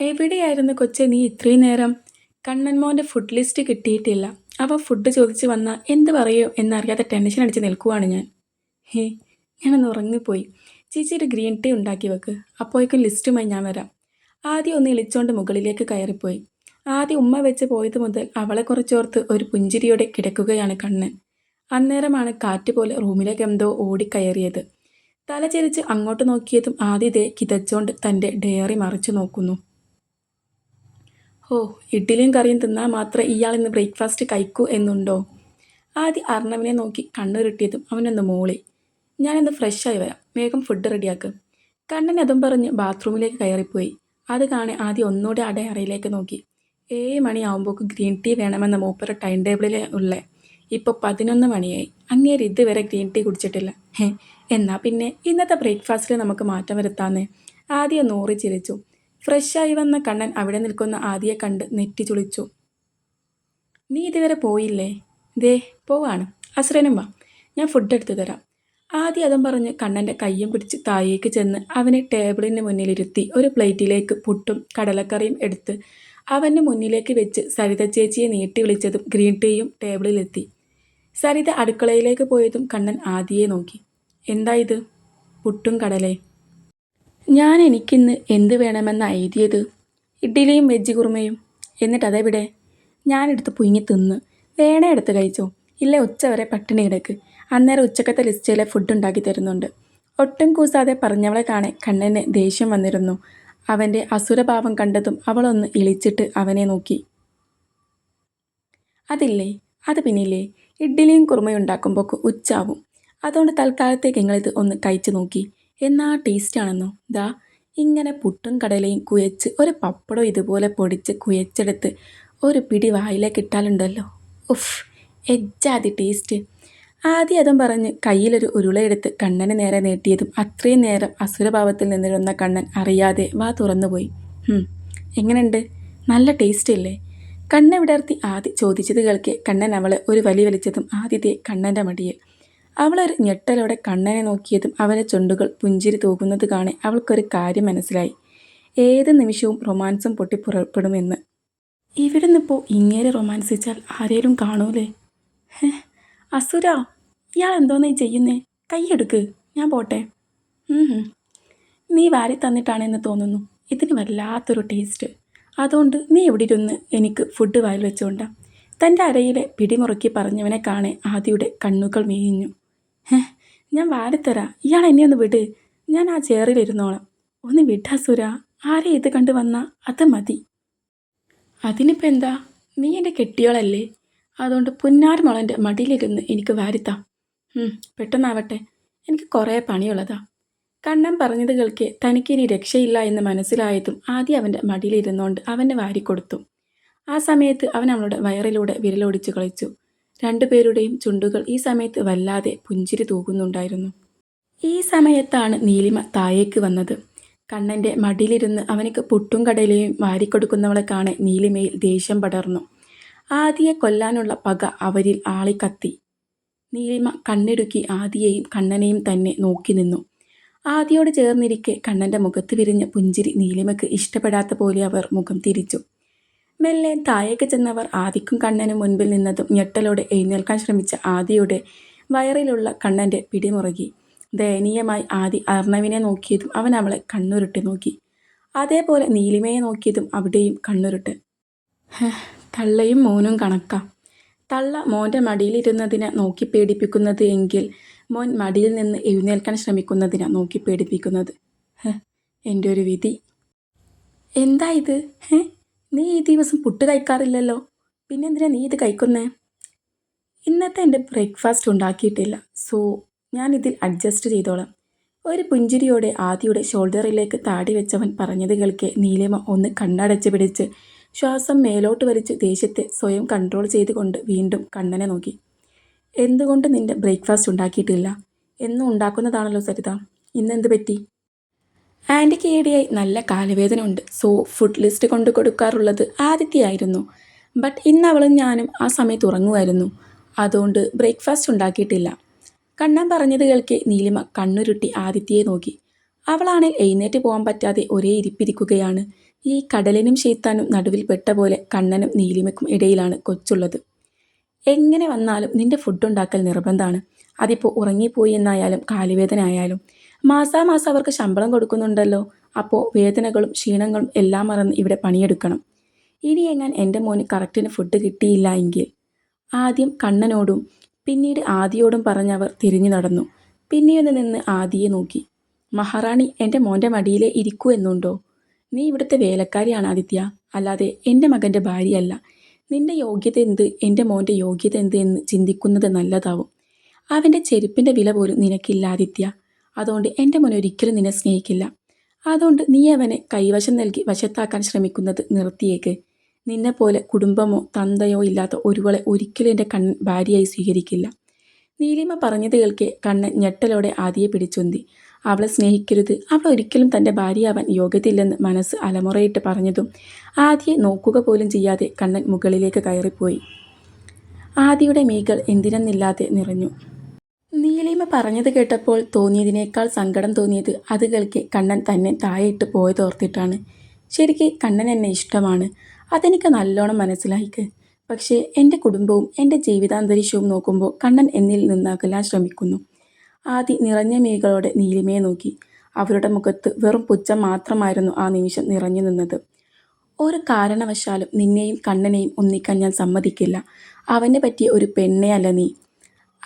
എവിടെയായിരുന്നു കൊച്ചെ നീ ഇത്രയും നേരം? കണ്ണൻമോന്റെ ഫുഡ് ലിസ്റ്റ് കിട്ടിയിട്ടില്ല. അവ ഫുഡ് ചോദിച്ചു വന്നാൽ എന്ത് പറയോ എന്നറിയാതെ ടെൻഷൻ അടിച്ച് നിൽക്കുവാണ് ഞാൻ. ഹേ ഞാനൊന്ന് ഉറങ്ങിപ്പോയി. ചേച്ചി ഒരു ഗ്രീൻ ടീ ഉണ്ടാക്കി വെക്ക്. അപ്പോഴേക്കും ലിസ്റ്റുമായി ഞാൻ വരാം. ആദ്യം ഒന്ന് ഇളിച്ചോണ്ട് മുകളിലേക്ക് കയറിപ്പോയി. ആദ്യം ഉമ്മ വെച്ച് പോയത് മുതൽ അവളെ കുറച്ചോർത്ത് ഒരു പുഞ്ചിരിയോടെ കിടക്കുകയാണ് കണ്ണൻ. അന്നേരമാണ് കാറ്റ് പോലെ റൂമിലേക്ക് എന്തോ ഓടിക്കയറിയത് തലചെരിച്ച് അങ്ങോട്ട് നോക്കിയതും ആദ്യതേ കിതച്ചോണ്ട് തന്റെ ഡയറി മറിച്ചു നോക്കുന്നു. ഓ ഇഡ്ഡലിയും കറിയും തിന്നാൽ മാത്രമേ ഇയാൾ ഇന്ന് ബ്രേക്ക്ഫാസ്റ്റ് കഴിക്കൂ എന്നുണ്ടോ? ആദ്യം അർണവിനെ നോക്കി കണ്ണുരുട്ടിയതും അവനൊന്ന് മോളി. ഞാനിന്ന് ഫ്രഷായി വരാം. വേഗം ഫുഡ് റെഡിയാക്കും കണ്ണൻ അതും പറഞ്ഞ് ബാത്റൂമിലേക്ക് കയറിപ്പോയി. അത് കാണെ ആദ്യം ഒന്നുകൂടെ അടയറയിലേക്ക് നോക്കി. ഏഴ് മണിയാവുമ്പോൾക്ക് ഗ്രീൻ ടീ വേണമെന്ന മൂപ്പര ടൈം ടേബിളിൽ ഉള്ള. ഇപ്പോൾ പതിനൊന്ന് മണിയായി. അങ്ങേര് ഇതുവരെ ഗ്രീൻ ടീ കുടിച്ചിട്ടില്ല. എന്നാൽ പിന്നെ ഇന്നത്തെ ബ്രേക്ക്ഫാസ്റ്റിൽ നമുക്ക് മാറ്റം വരുത്താന്നേ. ആദ്യം നൂറി ചിരിച്ചു. ഫ്രഷായി വന്ന കണ്ണൻ അവിടെ നിൽക്കുന്ന ആദിയെ കണ്ട് നെറ്റി ചുളിച്ചു. നീ ഇതുവരെ പോയില്ലേ? ദേ പോവാണ്. അസ്രനും വാ. ഞാൻ ഫുഡ് എടുത്തു തരാം. ആദ്യം അതും പറഞ്ഞ് കണ്ണന്റെ കയ്യും പിടിച്ച് താഴേക്ക് ചെന്ന് അവനെ ടേബിളിന് മുന്നിലിരുത്തി ഒരു പ്ലേറ്റിലേക്ക് പുട്ടും കടലക്കറിയും എടുത്ത് അവന്റെ മുന്നിലേക്ക് വെച്ച് സരിത ചേച്ചിയെ നീട്ടി വിളിച്ചതും ഗ്രീൻ ടീയും ടേബിളിലെത്തി. സരിത അടുക്കളയിലേക്ക് പോയതും കണ്ണൻ ആദിയെ നോക്കി. എന്താ ഇത്? പുട്ടും കടലേ ഞാൻ എനിക്കിന്ന് എന്ത് വേണമെന്ന് എഴുതിയത്? ഇഡ്ഡലിയും വെജ് കുറുമയും. എന്നിട്ട് അതെവിടെ ഞാനെടുത്ത് പുയിങ്ങി തിന്ന്. വേണേ എടുത്ത് കഴിച്ചോ. ഇല്ല ഉച്ച വരെ പട്ടിണി കിടക്ക്. അന്നേരം ഉച്ചക്കത്തെ ലിസ്റ്റിലെ ഫുഡ് ഉണ്ടാക്കി തരുന്നുണ്ട്. ഒട്ടും കൂസാതെ പറഞ്ഞവളെ കാണെ കണ്ണന് ദേഷ്യം വന്നിരുന്നു. അവന്റെ അസുരഭാവം കണ്ടതും അവളൊന്ന് ഇളിച്ചിട്ട് അവനെ നോക്കി. അതില്ലേ? അത് പിന്നില്ലേ? ഇഡ്ഡലിയും കുറുമയും ഉണ്ടാക്കുമ്പോൾ ഉച്ചാവും. അതുകൊണ്ട് തൽക്കാലത്തേക്ക് നിങ്ങളിത് ഒന്ന് കഴിച്ചു നോക്കി. എന്നാ ടേസ്റ്റാണെന്നോ ദാ ഇങ്ങനെ പുട്ടും കടലയും കുഴച്ച് ഒരു പപ്പടം ഇതുപോലെ പൊടിച്ച് കുഴച്ചെടുത്ത് ഒരു പിടി വായിലേക്ക് ഇട്ടാലുണ്ടല്ലോ. ഉഫ് എജ്ജാതി ടേസ്റ്റ് ആദ്യം അതും പറഞ്ഞ് കയ്യിലൊരു ഉരുളയെടുത്ത് കണ്ണന് നേരെ നീട്ടിയതും അത്രയും നേരം അസുരഭാവത്തിൽ നിന്നിരുന്ന കണ്ണൻ അറിയാതെ വാ തുറന്നുപോയി. എങ്ങനെയുണ്ട്? നല്ല ടേസ്റ്റ് ഇല്ലേ? കണ്ണെവിടർത്തി ആദ്യ ചോദിച്ചത് കേൾക്കെ കണ്ണൻ അവളെ ഒരു വലി വലിച്ചതും ആദ്യത്തെ കണ്ണന്റെ മടിയിൽ. അവളൊരു ഞെട്ടലോടെ കണ്ണനെ നോക്കിയതും അവന്റെ ചുണ്ടുകൾ പുഞ്ചിരി തൂകുന്നത് കാണെ അവൾക്കൊരു കാര്യം മനസ്സിലായി. ഏത് നിമിഷവും റൊമാൻസും പൊട്ടി പുറപ്പെടുമെന്ന് ഇവിടുന്നിപ്പോൾ ഇങ്ങേരെ റൊമാൻസിച്ചാൽ ആരേലും കാണൂലേ? അസുര ഇയാൾ എന്തോന്നേ ചെയ്യുന്നേ? കൈയെടുക്ക് ഞാൻ പോട്ടെ. നീ വാരി തന്നിട്ടാണെന്ന് തോന്നുന്നു. ഇതിന് വല്ലാത്തൊരു ടേസ്റ്റ്. അതുകൊണ്ട് നീ ഇവിടെ ഇരുന്ന് എനിക്ക് ഫുഡ് വായിൽ വെച്ചുകൊണ്ടാ തന്റെ അരയിലെ പിടിമുറുക്കി പറഞ്ഞവനെ കാണെ ആദിയുടെ കണ്ണുകൾ മേയിഞ്ഞു ഞാൻ വാരിത്തരാം. ഇയാൾ എന്നെ ഒന്ന് വിട്. ഞാൻ ആ ചെയറിലിരുന്നോളാം ഒന്ന് വിട്ടാ സുര. ആരെ ഇത് കണ്ടു വന്നാ അത് മതി. അതിനിപ്പോൾ എന്താ? നീ എന്റെ കെട്ടിയോളല്ലേ? അതുകൊണ്ട് പുന്നാരമോളന്റെ മടിയിലിരുന്ന് എനിക്ക് വാരിത്താം. പെട്ടെന്നാവട്ടെ. എനിക്ക് കുറേ പണിയുള്ളതാ. കണ്ണൻ പറഞ്ഞത് കേൾക്കെ തനിക്കിനി രക്ഷയില്ല എന്ന് മനസ്സിലായതും ആദ്യം അവന്റെ മടിയിലിരുന്നുകൊണ്ട് അവനെ വാരിക്കൊടുത്തു. ആ സമയത്ത് അവൻ അവളുടെ വയറിലൂടെ വിരലോടിച്ചു കളിച്ചു. രണ്ടുപേരുടെയും ചുണ്ടുകൾ ഈ സമയത്ത് വല്ലാതെ പുഞ്ചിരി തൂകുന്നുണ്ടായിരുന്നു. ഈ സമയത്താണ് നീലിമ താഴേക്ക് വന്നത്. കണ്ണന്റെ മടിയിലിരുന്ന് അവനക്ക് പുട്ടും കടലയും വാരിക്കൊടുക്കുന്നവളെ കാണെ നീലിമയിൽ ദേഷ്യം പടർന്നു. ആദിയെ കൊല്ലാനുള്ള പക അവരിൽ ആളിക്കത്തി. നീലിമ കണ്ണിടുക്കി ആദിയെയും കണ്ണനെയും തന്നെ നോക്കി നിന്നു. ആദിയോട് ചേർന്നിരിക്കെ കണ്ണന്റെ മുഖത്ത് വിരിഞ്ഞ പുഞ്ചിരി നീലിമയ്ക്ക് ഇഷ്ടപ്പെടാത്ത പോലെ അവർ മുഖം തിരിച്ചു. മെല്ലെ താഴേക്ക് ചെന്നവർ ആദിക്കും കണ്ണനും മുൻപിൽ നിന്നതും ഞെട്ടലോടെ എഴുന്നേൽക്കാൻ ശ്രമിച്ച ആദിയുടെ വയറിലുള്ള കണ്ണന്റെ പിടിമുറുകി. ദയനീയമായി ആദി അർണവിനെ നോക്കിയതും അവൻ അവളെ കണ്ണുരുട്ടി നോക്കി. അതേപോലെ നീലിമയെ നോക്കിയതും അവിടെയും കണ്ണുരുട്ട്. തള്ളയും മോനും കണക്കാം. തള്ള മോന്റെ മടിയിലിരുന്നതിനെ നോക്കി പേടിപ്പിക്കുന്നത് എങ്കിൽ മോൻ മടിയിൽ നിന്ന് എഴുന്നേൽക്കാൻ ശ്രമിക്കുന്നതിനെ നോക്കി പേടിപ്പിക്കുന്നത്. എന്റെ ഒരു വിധി. എന്താ ഇത്? നീ ഈ ദിവസം പുട്ട് കഴിക്കാറില്ലല്ലോ? പിന്നെ എന്തിനാ നീ ഇത് കഴിക്കുന്നേ? ഇന്നത്തെ എന്റെ ബ്രേക്ക്ഫാസ്റ്റ് ഉണ്ടാക്കിയിട്ടില്ല. സോ ഞാനിതിൽ അഡ്ജസ്റ്റ് ചെയ്തോളാം. ഒരു പുഞ്ചിരിയോടെ ആദിയുടെ ഷോൾഡറിലേക്ക് താടി വെച്ചവൻ പറഞ്ഞത് കേൾക്കെ നീലിമ ഒന്ന് കണ്ണടച്ച് പിടിച്ച് ശ്വാസം മേലോട്ട് വലിച്ച് ദേഷ്യത്തെ സ്വയം കൺട്രോൾ ചെയ്തുകൊണ്ട് വീണ്ടും കണ്ണനെ നോക്കി. എന്തുകൊണ്ട് നിന്റെ ബ്രേക്ക്ഫാസ്റ്റ് ഉണ്ടാക്കിയിട്ടില്ല? എന്നും ഉണ്ടാക്കുന്നതാണല്ലോ സരിത. ഇന്നെന്ത് പറ്റി? ആന്റിക്ക് ഈയിടെയായി നല്ല കാലുവേദന ഉണ്ട് സോ ഫുഡ് ലിസ്റ്റ് കൊണ്ട് കൊടുക്കാറുള്ളത് ആദിത്യയായിരുന്നു. ബട്ട് ഇന്ന് അവളും ഞാനും ആ സമയത്ത് ഉറങ്ങുമായിരുന്നു. അതുകൊണ്ട് ബ്രേക്ക്ഫാസ്റ്റ് ഉണ്ടാക്കിയിട്ടില്ല. കണ്ണൻ പറഞ്ഞത് കേൾക്കെ നീലിമ കണ്ണുരുട്ടി ആദിത്യയെ നോക്കി. അവളാണെങ്കിൽ എഴുന്നേറ്റ് പോകാൻ പറ്റാതെ ഒരേ ഇരിപ്പിരിക്കുകയാണ്. ഈ കടലിനും ശീത്താനും നടുവിൽ പെട്ട പോലെ കണ്ണനും നീലിമയ്ക്കും ഇടയിലാണ് കൊച്ചുള്ളത്. എങ്ങനെ വന്നാലും നിന്റെ ഫുഡ് ഉണ്ടാക്കൽ നിർബന്ധമാണ് അതിപ്പോൾ ഉറങ്ങിപ്പോയി എന്നായാലും കാലുവേദന ആയാലും മാസാമാസം അവർക്ക് ശമ്പളം കൊടുക്കുന്നുണ്ടല്ലോ. അപ്പോൾ വേദനകളും ക്ഷീണങ്ങളും എല്ലാം മറന്ന് ഇവിടെ പണിയെടുക്കണം. ഇനി എങ്ങാൻ എന്റെ മോന് കറക്റ്റിന് ഫുഡ് കിട്ടിയില്ല എങ്കിൽ. ആദ്യം കണ്ണനോടും പിന്നീട് ആദിയോടും പറഞ്ഞവർ തിരിഞ്ഞു നടന്നു. പിന്നെയൊന്ന് നിന്ന് ആദിയെ നോക്കി. മഹാറാണി എന്റെ മോന്റെ മടിയിലെ ഇരിക്കൂ എന്നുണ്ടോ? നീ ഇവിടുത്തെ വേലക്കാരിയാണ് ആദിത്യ. അല്ലാതെ എന്റെ മകന്റെ ഭാര്യയല്ല. നിന്റെ യോഗ്യത എന്ത്? എന്റെ മോന്റെ യോഗ്യത എന്ത് എന്ന് ചിന്തിക്കുന്നത് നല്ലതാവും. അവന്റെ ചെരുപ്പിന്റെ വില പോലും നിനക്കില്ല ആദിത്യ. അതുകൊണ്ട് എന്റെ മോൻ ഒരിക്കലും നിന്നെ സ്നേഹിക്കില്ല. അതുകൊണ്ട് നീ അവനെ കൈവശം നൽകി വശത്താക്കാൻ ശ്രമിക്കുന്നത് നിർത്തിയേക്ക്. നിന്നെപ്പോലെ കുടുംബമോ തന്തയോ ഇല്ലാത്ത ഒരുവളെ ഒരിക്കലും എന്റെ കണ്ണൻ ഭാര്യയായി സ്വീകരിക്കില്ല. നീലിമ പറഞ്ഞത് കേൾക്കെ കണ്ണൻ ഞെട്ടലോടെ ആദിയെ പിടിച്ചുന്തി. അവളെ സ്നേഹിക്കരുത്. അവൾ ഒരിക്കലും തന്റെ ഭാര്യയാവാൻ യോഗ്യതയില്ലെന്ന് മനസ്സ് അലമുറയിട്ട് പറഞ്ഞതും ആദിയെ നോക്കുക പോലും ചെയ്യാതെ കണ്ണൻ മുകളിലേക്ക് കയറിപ്പോയി. ആദിയുടെ മീകൾ എന്തിനെന്നില്ലാതെ നിറഞ്ഞു. നീലിമ പറഞ്ഞത് കേട്ടപ്പോൾ തോന്നിയതിനേക്കാൾ സങ്കടം തോന്നിയത് അത് കേൾക്കെ കണ്ണൻ തന്നെ താഴെയിട്ട് പോയതോർത്തിട്ടാണ് ശരിക്ക് കണ്ണൻ എന്നെ ഇഷ്ടമാണ്. അതെനിക്ക് നല്ലോണം മനസ്സിലായിക്ക്. പക്ഷേ എന്റെ കുടുംബവും എന്റെ ജീവിതാന്തരീക്ഷവും നോക്കുമ്പോൾ കണ്ണൻ എന്നിൽ നിന്നാകലാൻ ശ്രമിക്കുന്നു. ആദി നിറഞ്ഞ മീകളോടെ നീലിമയെ നോക്കി. അവരുടെ മുഖത്ത് വെറും പുച്ഛം മാത്രമായിരുന്നു ആ നിമിഷം നിറഞ്ഞു നിന്നത്. ഒരു കാരണവശാലും നിന്നെയും കണ്ണനെയും ഒന്നിക്കാൻ ഞാൻ സമ്മതിക്കില്ല. അവനെ പറ്റിയ ഒരു പെണ്ണയല്ല നീ.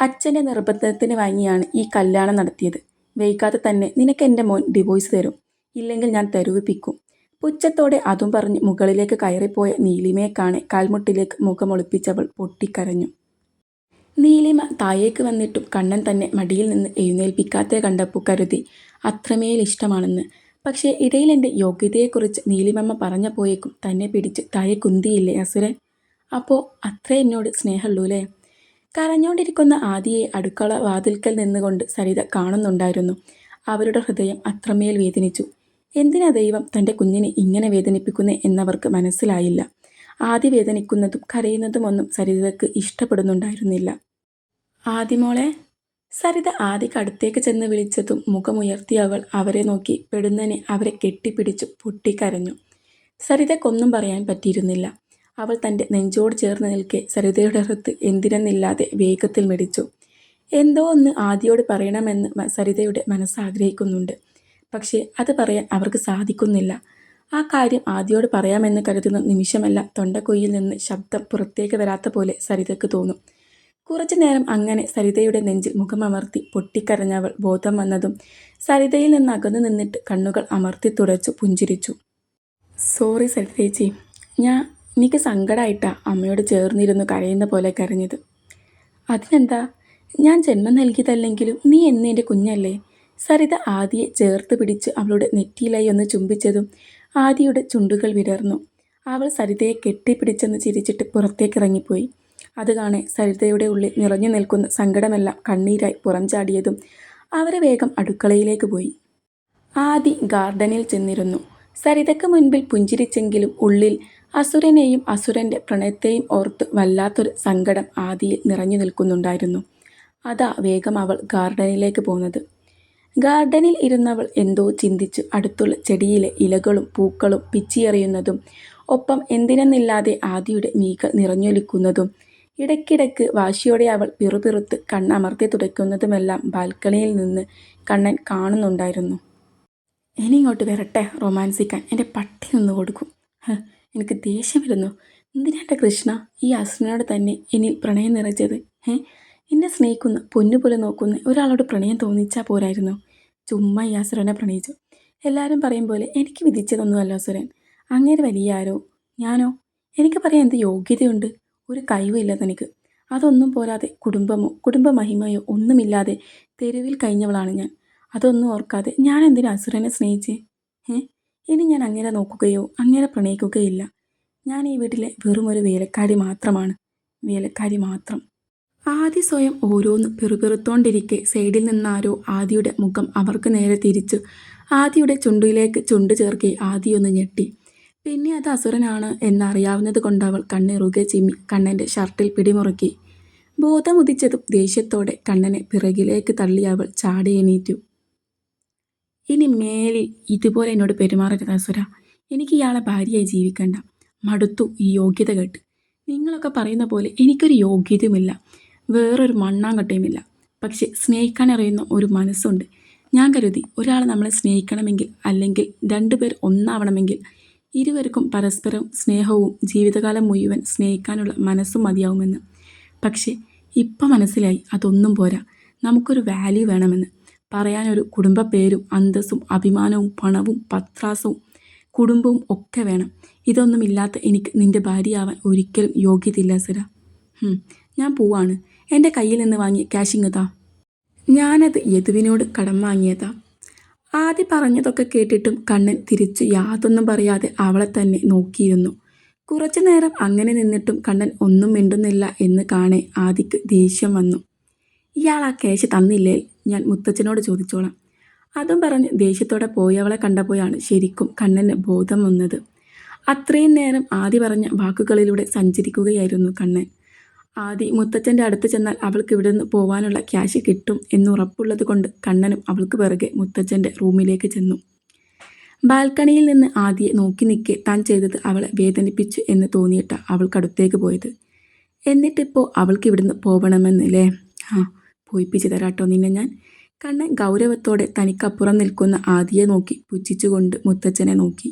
അച്ഛന്റെ നിർബന്ധത്തിന് വാങ്ങിയാണ് ഈ കല്യാണം നടത്തിയത്. വൈകാതെ തന്നെ നിനക്ക് എന്റെ മോൻ ഡിവോഴ്സ് തരും. ഇല്ലെങ്കിൽ ഞാൻ തരുവിപ്പിക്കും. പുച്ഛത്തോടെ അതും പറഞ്ഞ് മുകളിലേക്ക് കയറിപ്പോയ നീലിമയെ കാണെ കാൽമുട്ടിലേക്ക് മുഖമൊളിപ്പിച്ചവൾ പൊട്ടിക്കരഞ്ഞു. നീലിമ താഴേക്ക് വന്നിട്ടും കണ്ണൻ തന്നെ മടിയിൽ നിന്ന് എഴുന്നേൽപ്പിക്കാത്തേ കണ്ടപ്പോൾ കരുതി അത്രമേൽ ഇഷ്ടമാണെന്ന്. പക്ഷേ ഇടയിൽ എന്റെ യോഗ്യതയെക്കുറിച്ച് നീലിമമ്മ പറഞ്ഞപ്പോയേക്കും തന്നെ പിടിച്ച് താഴെ കുന്തിയില്ലേ അസുരൻ? അപ്പോൾ അത്ര എന്നോട് സ്നേഹമുള്ളൂലേ? കരഞ്ഞോണ്ടിരിക്കുന്ന ആദിയെ അടുക്കള വാതിൽക്കൽ നിന്നുകൊണ്ട് സരിത കാണുന്നുണ്ടായിരുന്നു. അവരുടെ ഹൃദയം അത്രമേൽ വേദനിച്ചു. എന്തിനാ ദൈവം തന്റെ കുഞ്ഞിനെ ഇങ്ങനെ വേദനിപ്പിക്കുന്നേ എന്നവർക്ക് മനസ്സിലായില്ല. ആദി വേദനിക്കുന്നതും കരയുന്നതുമൊന്നും സരിതയ്ക്ക് ഇഷ്ടപ്പെടുന്നുണ്ടായിരുന്നില്ല. ആദിമോളെ സരിത ആദിക്ക് അടുത്തേക്ക് ചെന്ന് വിളിച്ചതും മുഖമുയർത്തി അവൾ അവരെ നോക്കി പെടുന്നനെ അവരെ കെട്ടിപ്പിടിച്ചു പൊട്ടിക്കരഞ്ഞു. സരിതക്കൊന്നും പറയാൻ പറ്റിയിരുന്നില്ല. അവൾ തന്റെ നെഞ്ചോട് ചേർന്ന് നിൽക്കെ സരിതയുടെ ഹൃത്ത് എന്തിനെന്നില്ലാതെ വേഗത്തിൽ മെടിച്ചു. എന്തോ ഒന്ന് ആദിയോട് പറയണമെന്ന് സരിതയുടെ മനസ്സാഗ്രഹിക്കുന്നുണ്ട് പക്ഷേ അത് പറയാൻ അവർക്ക് സാധിക്കുന്നില്ല. ആ കാര്യം ആദ്യോട് പറയാമെന്ന് കരുതുന്ന നിമിഷമല്ല തൊണ്ടക്കൊയ്യിൽ നിന്ന് ശബ്ദം പുറത്തേക്ക് വരാത്ത പോലെ സരിതയ്ക്ക് തോന്നും. കുറച്ചു നേരം അങ്ങനെ സരിതയുടെ നെഞ്ചിൽ മുഖമമർത്തി പൊട്ടിക്കരഞ്ഞവൾ ബോധം വന്നതും സരിതയിൽ നിന്ന് അകന്നു നിന്നിട്ട് കണ്ണുകൾ അമർത്തി തുടച്ചു പുഞ്ചിരിച്ചു. സോറി സരിതേച്ചി ഞാൻ എനിക്ക് സങ്കടമായിട്ടാ അമ്മയോട് ചേർന്നിരുന്നു കരയുന്ന പോലെ കരഞ്ഞത് അതിനെന്താ? ഞാൻ ജന്മം നൽകിയതല്ലെങ്കിലും നീ എന്ന് എന്റെ കുഞ്ഞല്ലേ? സരിത ആദിയെ ചേർത്ത് പിടിച്ച് അവളുടെ നെറ്റിയിലായി ഒന്ന് ചുംബിച്ചതും ആദിയുടെ ചുണ്ടുകൾ വിടർന്നു. അവൾ സരിതയെ കെട്ടിപ്പിടിച്ചെന്ന് ചിരിച്ചിട്ട് പുറത്തേക്കിറങ്ങിപ്പോയി. അത് കാണെ സരിതയുടെ ഉള്ളിൽ നിറഞ്ഞു നിൽക്കുന്ന സങ്കടമെല്ലാം കണ്ണീരായി പുറംചാടിയതും അവരെ വേഗം അടുക്കളയിലേക്ക് പോയി. ആദി ഗാർഡനിൽ ചെന്നിരുന്നു. സരിതയ്ക്ക് മുൻപിൽ പുഞ്ചിരിച്ചെങ്കിലും ഉള്ളിൽ അസുരനെയും അസുരന്റെ പ്രണയത്തെയും ഓർത്ത് വല്ലാത്തൊരു സങ്കടം ആദിയിൽ നിറഞ്ഞു നിൽക്കുന്നുണ്ടായിരുന്നു. അതാ വേഗം അവൾ ഗാർഡനിലേക്ക് പോകുന്നത് ഗാർഡനിൽ ഇരുന്നവൾ എന്തോ ചിന്തിച്ചു അടുത്തുള്ള ചെടിയിലെ ഇലകളും പൂക്കളും പിച്ചിയെറിയുന്നതും ഒപ്പം എന്തിനെന്നില്ലാതെ ആദിയുടെ മീകൾ നിറഞ്ഞൊലിക്കുന്നതും ഇടയ്ക്കിടയ്ക്ക് വാശിയോടെ അവൾ പിറുപിറുത്ത് കണ്ണമർത്തി തുടയ്ക്കുന്നതുമെല്ലാം ബാൽക്കണിയിൽ നിന്ന് കണ്ണൻ കാണുന്നുണ്ടായിരുന്നു. ഇനി ഇങ്ങോട്ട് വരട്ടെ റൊമാൻസിക്കാൻ. എന്റെ പട്ടി നിന്ന് കൊടുക്കും. എനിക്ക് ദേഷ്യം വരുന്നു? എന്തിനാ കൃഷ്ണ ഈ അസുരനോട് തന്നെ എന്നിൽ പ്രണയം നിറച്ചത്? ഏ എന്നെ സ്നേഹിക്കുന്ന പൊന്നുപോലെ നോക്കുന്ന ഒരാളോട് പ്രണയം തോന്നിച്ചാൽ പോരായിരുന്നു? ചുമ്മാ ഈ അസുരനെ പ്രണയിച്ചു. എല്ലാവരും പറയും പോലെ എനിക്ക് വിധിച്ചതൊന്നുമല്ല അസുരൻ. അങ്ങനെ വലിയ ആരോ? ഞാനോ? എനിക്ക് പറയാൻ എന്ത് യോഗ്യതയുണ്ട്? ഒരു കഴിവില്ല തനിക്ക്. അതൊന്നും പോരാതെ കുടുംബമോ കുടുംബ മഹിമയോ ഒന്നുമില്ലാതെ തെരുവിൽ കഴിഞ്ഞവളാണ് ഞാൻ. അതൊന്നും ഓർക്കാതെ ഞാൻ എന്തിനാ അസുരനെ സ്നേഹിച്ചേ? ഏ ഇനി ഞാൻ അങ്ങനെ നോക്കുകയോ അങ്ങനെ പ്രണയിക്കുകയില്ല. ഞാൻ ഈ വീട്ടിലെ വെറും ഒരു വേലക്കാരി മാത്രമാണ്. വേലക്കാരി മാത്രം. ആദി സ്വയം ഓരോന്ന് പെറുപെറുത്തോണ്ടിരിക്കെ സൈഡിൽ നിന്നാരോ ആദിയുടെ മുഖം അവർക്ക് നേരെ തിരിച്ചു. ആദിയുടെ ചുണ്ടിലേക്ക് ചുണ്ട് ചേർക്കെ ആദിയൊന്ന് ഞെട്ടി. പിന്നെ അത് അസുരനാണ് എന്നറിയാവുന്നത് കൊണ്ട് അവൾ കണ്ണിറുകെ ചിമ്മി കണ്ണന്റെ ഷർട്ടിൽ പിടിമുറുക്കി. ബോധമുദിച്ചതും ദേഷ്യത്തോടെ കണ്ണനെ പിറകിലേക്ക് തള്ളി അവൾ ചാടി എണീറ്റു. ഇനി മേലിൽ ഇതുപോലെ എന്നോട് പെരുമാറരുത് അസുര. എനിക്ക് ഇയാളെ ഭാര്യയായി ജീവിക്കണ്ട. മടുത്തു ഈ യോഗ്യത കേട്ട്. നിങ്ങളൊക്കെ പറയുന്ന പോലെ എനിക്കൊരു യോഗ്യതയുമില്ല. വേറൊരു മണ്ണാങ്കട്ടയുമില്ല. പക്ഷെ സ്നേഹിക്കാൻ അറിയുന്ന ഒരു മനസ്സുണ്ട്. ഞാൻ കരുതി ഒരാൾ നമ്മളെ സ്നേഹിക്കണമെങ്കിൽ അല്ലെങ്കിൽ രണ്ടുപേർ ഒന്നാവണമെങ്കിൽ ഇരുവർക്കും പരസ്പരം സ്നേഹവും ജീവിതകാലം മുഴുവൻ സ്നേഹിക്കാനുള്ള മനസ്സും മതിയാവുമെന്ന്. പക്ഷേ ഇപ്പം മനസ്സിലായി അതൊന്നും പോരാ. നമുക്കൊരു വാല്യൂ വേണമെന്ന്. പറയാനൊരു കുടുംബ പേരും അന്തസ്സും അഭിമാനവും പണവും പത്രാസവും കുടുംബവും ഒക്കെ വേണം. ഇതൊന്നുമില്ലാത്ത എനിക്ക് നിന്റെ ഭാര്യയാവാൻ ഒരിക്കലും യോഗ്യതയില്ല സിര ഞാൻ പോവാണ്. എന്റെ കയ്യിൽ നിന്ന് വാങ്ങിയ ക്യാഷിങ് താ ഞാനത് യദുവിനോട് കടം വാങ്ങിയതാ. ആദ്യ പറഞ്ഞതൊക്കെ കേട്ടിട്ടും കണ്ണൻ തിരിച്ച് യാതൊന്നും പറയാതെ അവളെ തന്നെ നോക്കിയിരുന്നു. കുറച്ചു നേരം അങ്ങനെ നിന്നിട്ടും കണ്ണൻ ഒന്നും മിണ്ടുന്നില്ല എന്ന് കാണെ ആദിക്ക് ദേഷ്യം വന്നു. ഇയാൾ ആ ക്യാഷ് തന്നില്ലേ? ഞാൻ മുത്തച്ഛനോട് ചോദിച്ചോളാം. അതും പറഞ്ഞ് ദേഷ്യത്തോടെ പോയവളെ കണ്ടപ്പോഴാണ് ശരിക്കും കണ്ണന് ബോധം വന്നത്. അത്രയും നേരം ആദി പറഞ്ഞ വാക്കുകളിലൂടെ സഞ്ചരിക്കുകയായിരുന്നു കണ്ണൻ. ആദി മുത്തച്ഛന്റെ അടുത്ത് ചെന്നാൽ അവൾക്ക് ഇവിടെ നിന്ന് പോവാനുള്ള ക്യാഷ് കിട്ടും എന്നുറപ്പുള്ളത് കൊണ്ട് കണ്ണനും അവൾക്ക് പിറകെ മുത്തച്ഛന്റെ റൂമിലേക്ക് ചെന്നു. ബാൽക്കണിയിൽ നിന്ന് ആദിയെ നോക്കി നിൽക്കെ താൻ ചെയ്തത് അവളെ വേദനിപ്പിച്ചു എന്ന് തോന്നിയിട്ടാണ് അവൾക്കടുത്തേക്ക് പോയത്. എന്നിട്ടിപ്പോൾ അവൾക്ക് ഇവിടുന്ന് പോകണമെന്നല്ലേ ആ പോയിപ്പിച്ച് തരാട്ടോ നിന്നെ ഞാൻ. കണ്ണൻ ഗൗരവത്തോടെ തനിക്കപ്പുറം നിൽക്കുന്ന ആദിയെ നോക്കി പുച്ഛിച്ചുകൊണ്ട് മുത്തച്ഛനെ നോക്കി.